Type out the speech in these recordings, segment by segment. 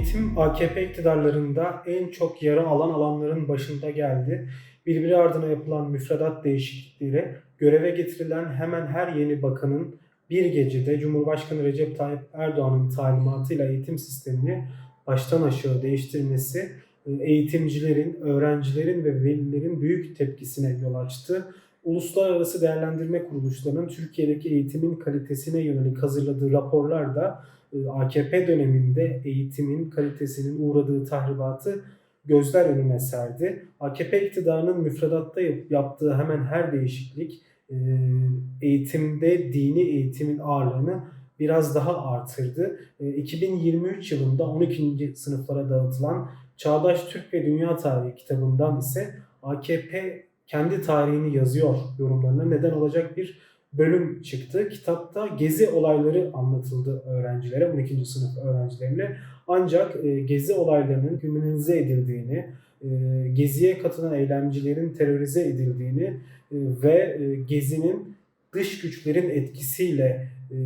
Eğitim AKP iktidarlarında en çok yara alan alanların başında geldi. Birbiri ardına yapılan müfredat değişiklikleri, göreve getirilen hemen her yeni bakanın bir gecede Cumhurbaşkanı Recep Tayyip Erdoğan'ın talimatıyla eğitim sistemini baştan aşağı değiştirmesi e, eğitimcilerin, öğrencilerin ve velilerin büyük tepkisine yol açtı. Uluslararası değerlendirme kuruluşlarının Türkiye'deki eğitimin kalitesine yönelik hazırladığı raporlar da e, AKP döneminde eğitimin kalitesinin uğradığı tahribatı gözler önüne serdi. AKP iktidarının müfredatta yap- yaptığı hemen her değişiklik e, eğitimde dini eğitimin ağırlığını biraz daha artırdı. E, 2023 yılında 12. sınıflara dağıtılan Çağdaş Türk ve Dünya Tarihi kitabından ise AKP kendi tarihini yazıyor yorumlarına neden olacak bir bölüm çıktı. Kitapta gezi olayları anlatıldı öğrencilere, 12. sınıf öğrencilerine. Ancak e, gezi olaylarının kriminalize edildiğini, e, geziye katılan eylemcilerin terörize edildiğini e, ve e, gezinin dış güçlerin etkisiyle e,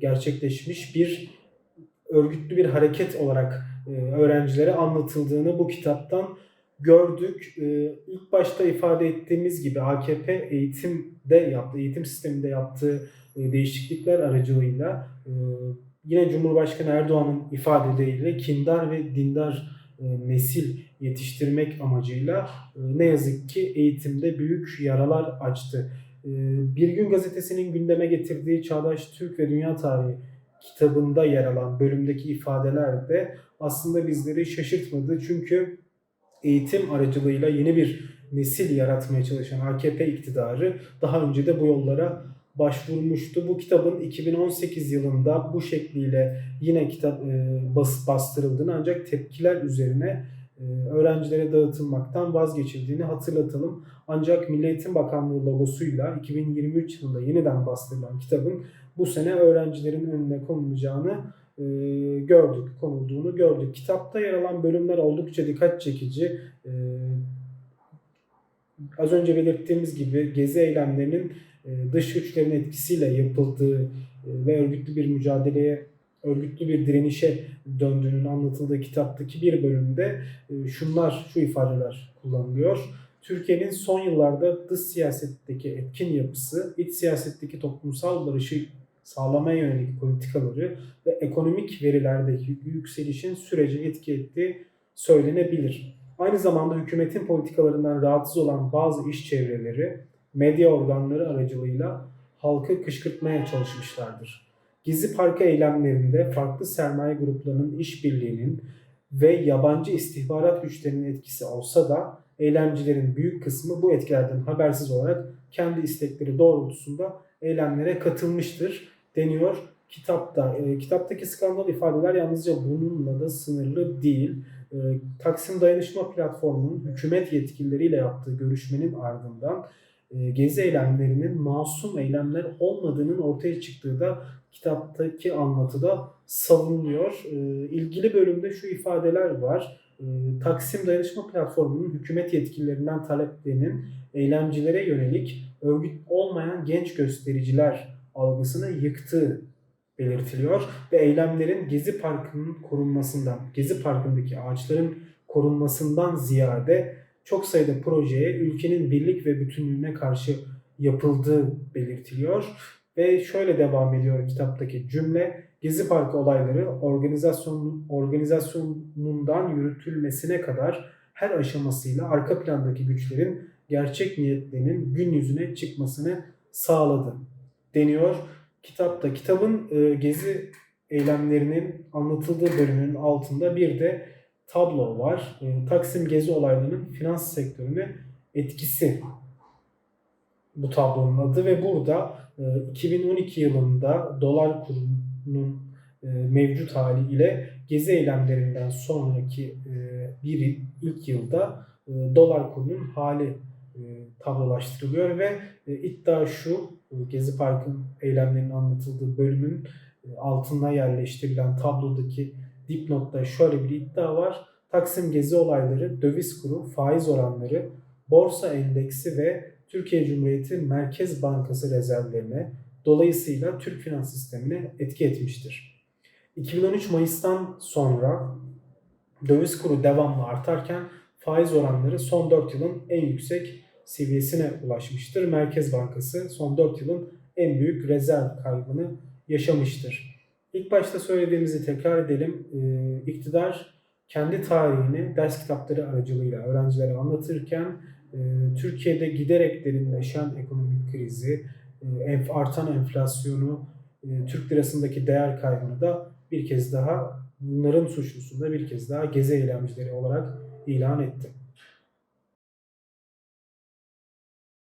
gerçekleşmiş bir örgütlü bir hareket olarak e, öğrencilere anlatıldığını bu kitaptan gördük. Ee, ilk başta ifade ettiğimiz gibi AKP eğitimde yaptığı, eğitim sisteminde yaptığı e, değişiklikler aracılığıyla e, yine Cumhurbaşkanı Erdoğan'ın ifadeleriyle kindar ve dindar e, nesil yetiştirmek amacıyla ne yazık ki eğitimde büyük yaralar açtı. Bir Gün Gazetesi'nin gündeme getirdiği Çağdaş Türk ve Dünya Tarihi kitabında yer alan bölümdeki ifadeler de aslında bizleri şaşırtmadı. Çünkü eğitim aracılığıyla yeni bir nesil yaratmaya çalışan AKP iktidarı daha önce de bu yollara başvurmuştu. Bu kitabın 2018 yılında bu şekliyle yine kitap e, bas, bastırıldığını ancak tepkiler üzerine e, öğrencilere dağıtılmaktan vazgeçildiğini hatırlatalım. Ancak Milli Eğitim Bakanlığı logosuyla 2023 yılında yeniden bastırılan kitabın bu sene öğrencilerin önüne konulacağını e, gördük, konulduğunu gördük. Kitapta yer alan bölümler oldukça dikkat çekici. E, az önce belirttiğimiz gibi gezi eylemlerinin e, dış güçlerin etkisiyle yapıldığı e, ve örgütlü bir mücadeleye, örgütlü bir direnişe döndüğünün anlatıldığı kitaptaki bir bölümde şunlar, şu ifadeler kullanılıyor. Türkiye'nin son yıllarda dış siyasetteki etkin yapısı, iç siyasetteki toplumsal barışı sağlamaya yönelik politikaları ve ekonomik verilerdeki yükselişin sürece etki ettiği söylenebilir. Aynı zamanda hükümetin politikalarından rahatsız olan bazı iş çevreleri medya organları aracılığıyla halkı kışkırtmaya çalışmışlardır. Gezi Parkı eylemlerinde farklı sermaye gruplarının işbirliğinin ve yabancı istihbarat güçlerinin etkisi olsa da eylemcilerin büyük kısmı bu etkilerden habersiz olarak kendi istekleri doğrultusunda eylemlere katılmıştır deniyor kitapta. E, kitaptaki skandal ifadeler yalnızca bununla da sınırlı değil. E, Taksim Dayanışma Platformu'nun hükümet yetkilileriyle yaptığı görüşmenin ardından e, gezi eylemlerinin masum eylemler olmadığının ortaya çıktığı da kitaptaki anlatıda savunuluyor. E, ilgili bölümde şu ifadeler var. E, Taksim Dayanışma Platformu'nun hükümet yetkililerinden taleplerinin eylemcilere yönelik örgüt olmayan genç göstericiler algısını yıktığı belirtiliyor ve eylemlerin Gezi Parkı'nın korunmasından, Gezi Parkı'ndaki ağaçların korunmasından ziyade çok sayıda projeye ülkenin birlik ve bütünlüğüne karşı yapıldığı belirtiliyor. Ve şöyle devam ediyor kitaptaki cümle. Gezi Parkı olayları organizasyon, organizasyonundan yürütülmesine kadar her aşamasıyla arka plandaki güçlerin gerçek niyetlerinin gün yüzüne çıkmasını sağladı deniyor kitapta. Kitabın e, gezi eylemlerinin anlatıldığı bölümünün altında bir de tablo var. E, Taksim gezi olaylarının finans sektörüne etkisi bu tablonun adı ve burada e, 2012 yılında dolar kurunun e, mevcut hali ile gezi eylemlerinden sonraki e, bir ilk yılda e, dolar kurunun hali tablolaştırılıyor ve e, iddia şu e, Gezi Park'ın eylemlerinin anlatıldığı bölümün e, altına yerleştirilen tablodaki dipnotta şöyle bir iddia var. Taksim Gezi olayları, döviz kuru, faiz oranları, borsa endeksi ve Türkiye Cumhuriyeti Merkez Bankası rezervlerine dolayısıyla Türk finans sistemine etki etmiştir. 2013 Mayıs'tan sonra döviz kuru devamlı artarken faiz oranları son 4 yılın en yüksek seviyesine ulaşmıştır. Merkez Bankası son 4 yılın en büyük rezerv kaybını yaşamıştır. İlk başta söylediğimizi tekrar edelim. Ee, iktidar kendi tarihini ders kitapları aracılığıyla öğrencilere anlatırken e, Türkiye'de giderek derinleşen ekonomik krizi, e, artan enflasyonu, e, Türk lirasındaki değer kaybını da bir kez daha bunların suçlusunu da bir kez daha gezi eylemcileri olarak ilan etti.